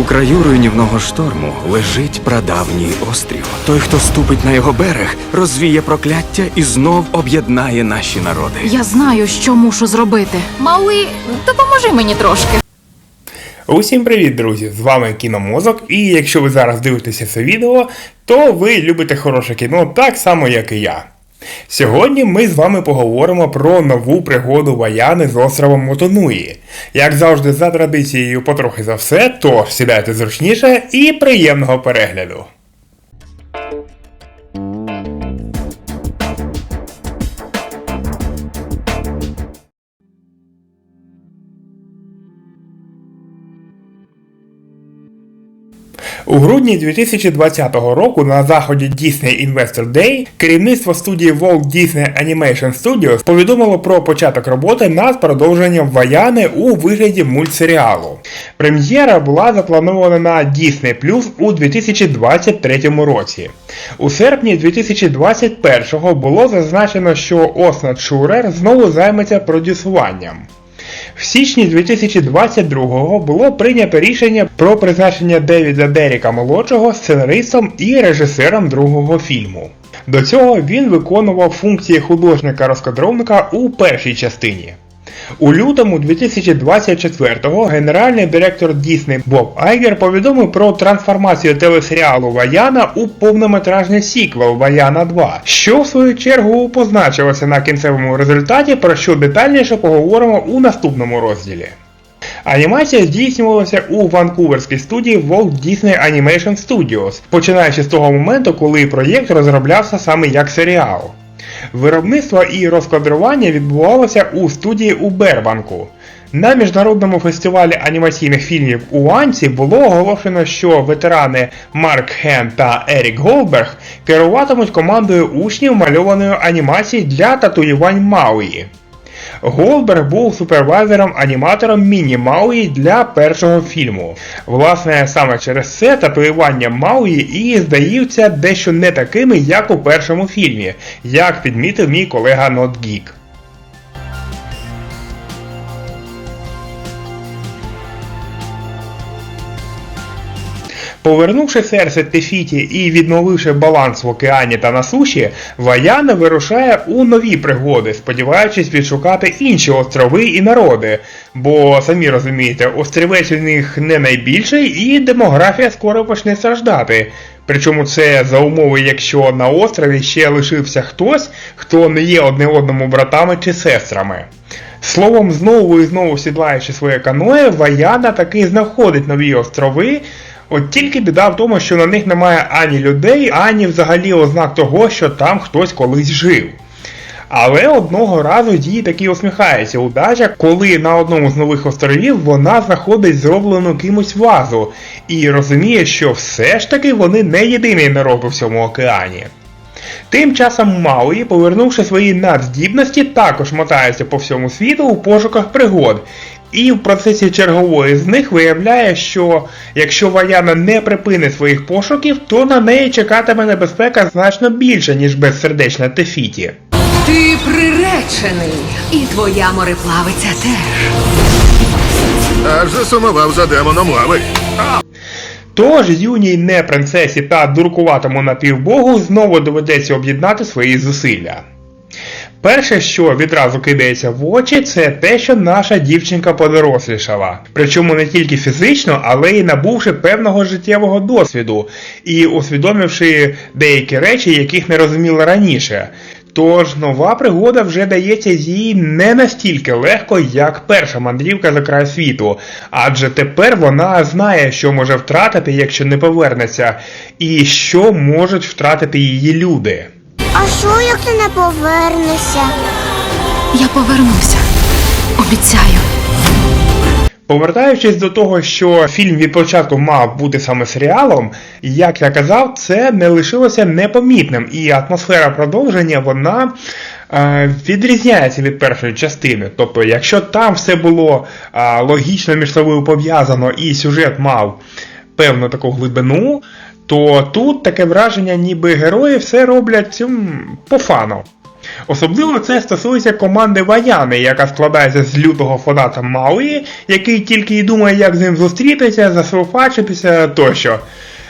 У краю руйнівного шторму лежить прадавній острів. Той, хто ступить на його берег, розвіє прокляття і знов об'єднає наші народи. Я знаю, що мушу зробити. Мауї, допоможи мені трошки. Усім привіт, друзі! З вами Кіномозок, і якщо ви зараз дивитеся це відео, то ви любите хороше кіно так само, як і я. Сьогодні ми з вами поговоримо про нову пригоду Ваяни з островом Мотонуї. Як завжди, за традицією, потрохи за все, тож сідайте зручніше і приємного перегляду. У грудні 2020 року на заході Disney Investor Day керівництво студії Walt Disney Animation Studios повідомило про початок роботи над продовженням Ваяни у вигляді мультсеріалу. Прем'єра була запланована на Disney Plus у 2023 році. У серпні 2021 було зазначено, що Оснат Шурер знову займеться продюсуванням. В січні 2022-го було прийнято рішення про призначення Девіда Деріка молодшого сценаристом і режисером другого фільму. До цього він виконував функції художника-розкадровника у першій частині. У лютому 2024-го генеральний директор Disney Боб Айгер повідомив про трансформацію телесеріалу Ваяна у повнометражний сіквел Ваяна 2, що в свою чергу позначилося на кінцевому результаті, про що детальніше поговоримо у наступному розділі. Анімація здійснювалася у ванкуверській студії Walt Disney Animation Studios, починаючи з того моменту, коли проєкт розроблявся саме як серіал. Виробництво і розкадрування відбувалося у студії у Бербанку. На міжнародному фестивалі анімаційних фільмів у Анці було оголошено, що ветерани Марк Хен та Ерік Голберг керуватимуть командою учнів мальованої анімації для татуювань Мауї. Голберг був супервайзером-аніматором Міні Мауї для першого фільму. Власне, саме через це татуювання Мауї і здаються дещо не такими, як у першому фільмі, як підмітив мій колега NotGeek. Повернувши серце Тефіті і відновивши баланс в океані та на суші, Ваяна вирушає у нові пригоди, сподіваючись відшукати інші острови і народи. Бо, самі розумієте, острівець у них не найбільший і демографія скоро почне страждати. Причому це за умови, якщо на острові ще лишився хтось, хто не є одне одному братами чи сестрами. Словом, знову і знову сідлаючи своє каное, Ваяна таки знаходить нові острови. От тільки біда в тому, що на них немає ані людей, ані взагалі ознак того, що там хтось колись жив. Але одного разу їй таки усміхається удача, коли на одному з нових островів вона знаходить зроблену кимось вазу і розуміє, що все ж таки вони не єдиний народ у всьому океані. Тим часом Мауї, повернувши свої надздібності, також мотається по всьому світу у пошуках пригод. І в процесі чергової з них виявляє, що якщо Ваяна не припинить своїх пошуків, то на неї чекатиме небезпека значно більше, ніж безсердечна Тефіті. Ти приречений, і твоя мореплавиця теж. Аж засумував за демоном лави. Тож юній не принцесі та дуркуватому напівбогу знову доведеться об'єднати свої зусилля. Перше, що відразу кидається в очі, це те, що наша дівчинка подорослішала. Причому не тільки фізично, але й набувши певного життєвого досвіду і усвідомивши деякі речі, яких не розуміла раніше. Тож нова пригода вже дається їй не настільки легко, як перша мандрівка за край світу, адже тепер вона знає, що може втратити, якщо не повернеться, і що можуть втратити її люди. А що, як ти не повернешся? Я повернуся. Обіцяю. Повертаючись до того, що фільм від початку мав бути саме серіалом, як я казав, це не лишилося непомітним, і атмосфера продовження вона е, відрізняється від першої частини. Тобто, якщо там все було е, логічно між собою пов'язано і сюжет мав певну таку глибину, то тут таке враження, ніби герої все роблять по фану. Особливо це стосується команди Ваяни, яка складається з лютого фаната Мауї, який тільки й думає, як з ним зустрітися, засилфачитися тощо.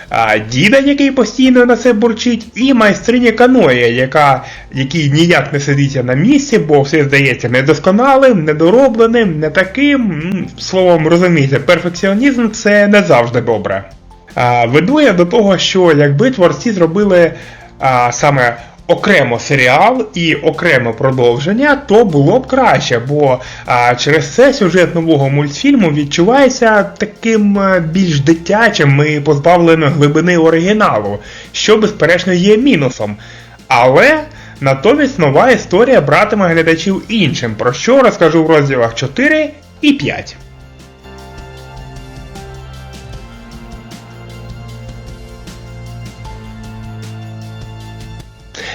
А діда, який постійно на це бурчить, і майстриня каноя, яка який ніяк не сидиться на місці, бо все здається недосконалим, недоробленим, не таким. Словом, розумієте, перфекціонізм це не завжди добре. Веду я до того, що якби творці зробили а, саме окремо серіал і окремо продовження, то було б краще, бо а, через це сюжет нового мультфільму відчувається таким більш дитячим і позбавленим глибини оригіналу, що безперечно є мінусом. Але натомість нова історія братиме глядачів іншим, про що розкажу в розділах 4 і 5.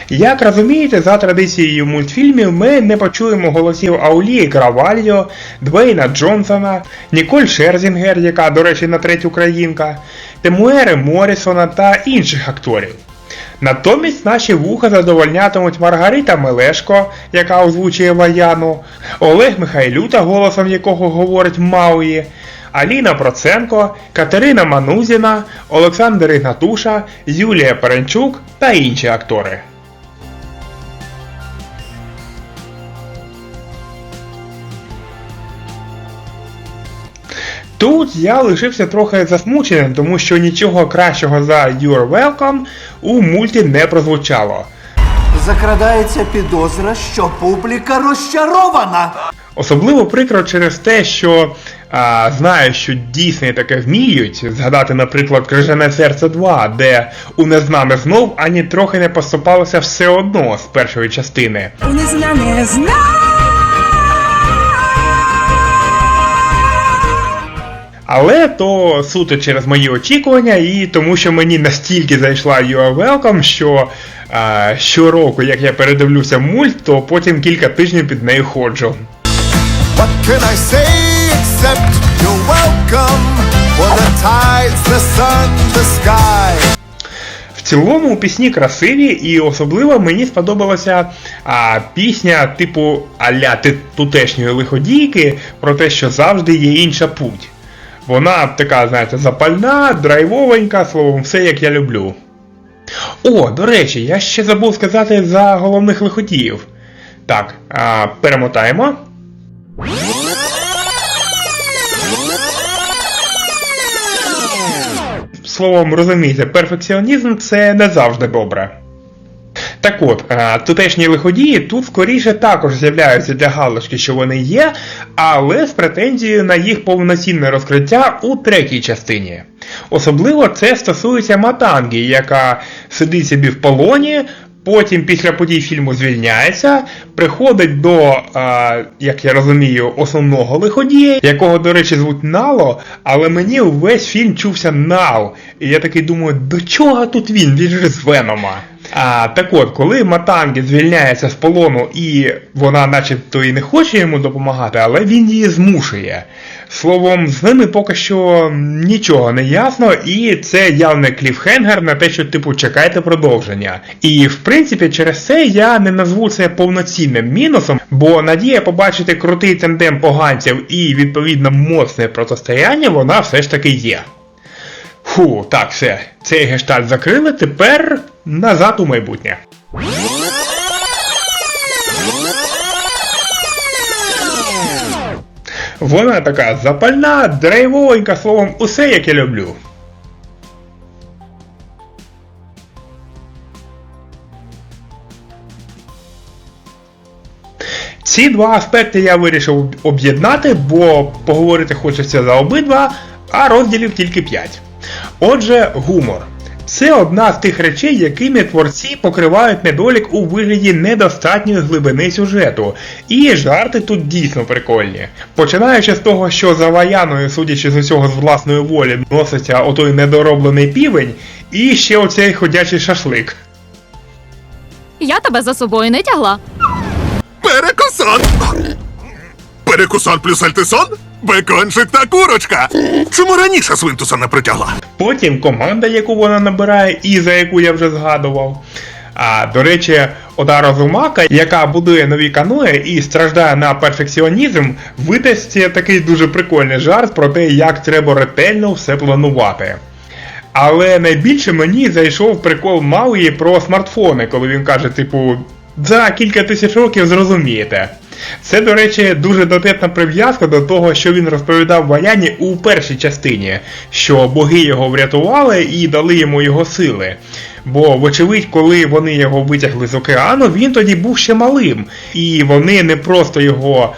Як розумієте, за традицією мультфільмів ми не почуємо голосів Аулії Кравальо, Двейна Джонсона, Ніколь Шерзінгер, яка, до речі, на третю країнка, Темуери Моррісона та інших акторів. Натомість наші вуха задовольнятимуть Маргарита Мелешко, яка озвучує Ваяну, Олег Михайлюта, голосом якого говорить Мауї, Аліна Проценко, Катерина Манузіна, Олександр Ігнатуша, Юлія Перенчук та інші актори. Тут я лишився трохи засмученим, тому що нічого кращого за You're Welcome у мульті не прозвучало. Закрадається підозра, що публіка розчарована. Особливо прикро через те, що а, знаю, що Дійсні таке вміють. Згадати, наприклад, Крижане серце 2, де у незнане знов ані трохи не поступалося все одно з першої частини. У незнане зна. Але то суто через мої очікування і тому, що мені настільки зайшла You Are Welcome, що а, щороку, як я передивлюся мульт, то потім кілька тижнів під нею ходжу. What can I say except you're welcome for the tides, the sun, the sky? В цілому пісні красиві, і особливо мені сподобалася а, пісня типу аля тутешньої лиходійки про те, що завжди є інша путь. Вона така, знаєте, запальна, драйвовенька, словом, все як я люблю. О, до речі, я ще забув сказати за головних лиходіїв. Так, а, перемотаємо. Словом, розумієте, перфекціонізм це не завжди добре. Так от, е, тутешні лиходії тут скоріше також з'являються для галочки, що вони є, але з претензією на їх повноцінне розкриття у третій частині. Особливо це стосується Матанги, яка сидить собі в полоні, потім після подій фільму звільняється, приходить до, е, як я розумію, основного лиходія, якого, до речі, звуть Нало, але мені увесь фільм чувся Нал. І я такий думаю, до чого тут він? Він же з Венома. А, так от, коли Матангі звільняється з полону і вона начебто і не хоче йому допомагати, але він її змушує. Словом, з ними поки що нічого не ясно, і це явний кліфхенгер на те, що типу чекайте продовження. І в принципі, через це я не назву це повноцінним мінусом, бо надія побачити крутий тандем поганців і відповідно моцне протистояння, вона все ж таки є. Фу, так, все, цей гештальт закрили, тепер назад у майбутнє. Вона така запальна, драйвовенька, словом, усе як я люблю. Ці два аспекти я вирішив об'єднати, бо поговорити хочеться за обидва, а розділів тільки 5. Отже, гумор. Це одна з тих речей, якими творці покривають недолік у вигляді недостатньої глибини сюжету. І жарти тут дійсно прикольні. Починаючи з того, що за Ваяною, судячи з усього з власної волі, носиться отой недороблений півень, і ще оцей ходячий шашлик. Я тебе за собою не тягла. Перекусон! Перекусон плюс альтисон? Бекончик та курочка! Чому раніше свинтуса не притягла? Потім команда, яку вона набирає, і за яку я вже згадував. А до речі, ота розумака, яка будує нові каної і страждає на перфекціонізм, видасть такий дуже прикольний жарт про те, як треба ретельно все планувати. Але найбільше мені зайшов прикол Мауї про смартфони, коли він каже, типу, за кілька тисяч років зрозумієте. Це, до речі, дуже дотепна прив'язка до того, що він розповідав Ваяні у першій частині, що боги його врятували і дали йому його сили. Бо, вочевидь, коли вони його витягли з океану, він тоді був ще малим, і вони не просто його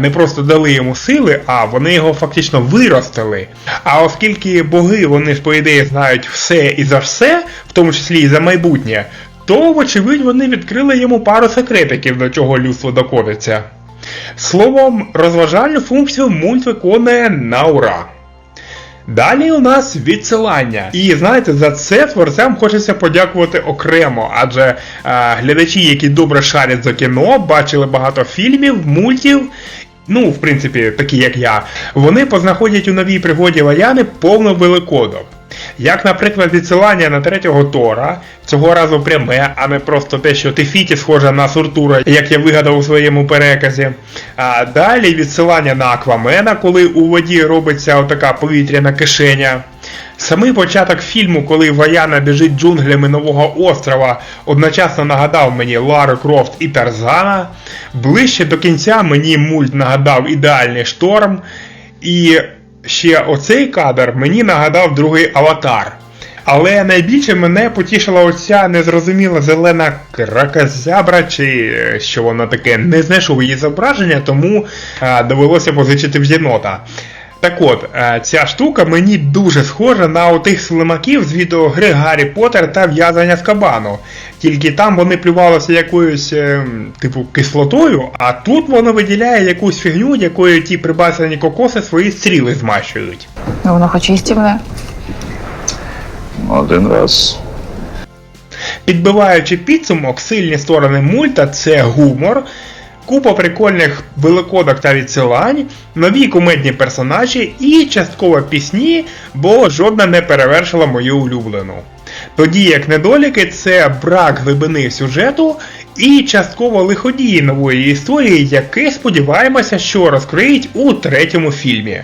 не просто дали йому сили, а вони його фактично виростили. А оскільки боги, вони ж по ідеї знають все і за все, в тому числі і за майбутнє, то, вочевидь, вони відкрили йому пару секретиків, до чого людство доходиться. Словом, розважальну функцію мульт виконує на ура. Далі у нас відсилання. І знаєте, за це творцям хочеться подякувати окремо, адже е, глядачі, які добре шарять за кіно, бачили багато фільмів, мультів. Ну, в принципі, такі як я, вони познаходять у новій пригоді Ваяни повно великодок. Як, наприклад, відсилання на третього Тора, цього разу пряме, а не просто те, що Тефіті схожа на Суртура, як я вигадав у своєму переказі. А далі відсилання на Аквамена, коли у воді робиться отака повітряна кишеня. Самий початок фільму, коли Ваяна біжить джунглями нового острова, одночасно нагадав мені Лару Крофт і Тарзана. Ближче до кінця мені мульт нагадав ідеальний шторм. І ще оцей кадр мені нагадав другий аватар. Але найбільше мене потішила оця незрозуміла зелена кракозябра, чи е, що вона таке, не знайшов її зображення, тому е, довелося позичити в єнота. Так от, е, ця штука мені дуже схожа на отих слимаків з відеогри Гаррі Поттер та в'язання з кабану. Тільки там вони плювалися якоюсь, е, типу, кислотою, а тут воно виділяє якусь фігню, якою ті прибасані кокоси свої стріли змащують. Ну, воно хоч їстівне. Один раз. Підбиваючи підсумок, сильні сторони мульта це гумор, купа прикольних великодок та відсилань, нові кумедні персонажі і частково пісні, бо жодна не перевершила мою улюблену. Тоді як недоліки це брак глибини сюжету і частково лиходії нової історії, яке сподіваємося, що розкриють у третьому фільмі.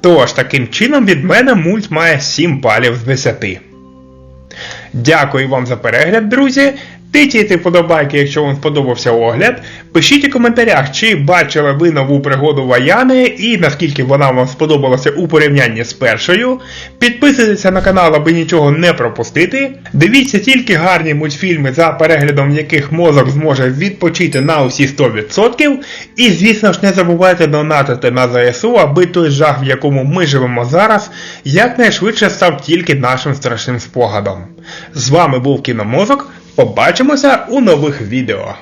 Тож, таким чином від мене мульт має 7 балів з 10. Дякую вам за перегляд, друзі. Тицяйте вподобайки, якщо вам сподобався огляд. Пишіть у коментарях, чи бачили ви нову пригоду Ваяни і наскільки вона вам сподобалася у порівнянні з першою. Підписуйтеся на канал, аби нічого не пропустити. Дивіться тільки гарні мультфільми, за переглядом яких мозок зможе відпочити на усі 100%. І, звісно ж, не забувайте донатити на ЗСУ, аби той жах, в якому ми живемо зараз, якнайшвидше став тільки нашим страшним спогадом. З вами був Кіномозок. Побачимося у нових відео.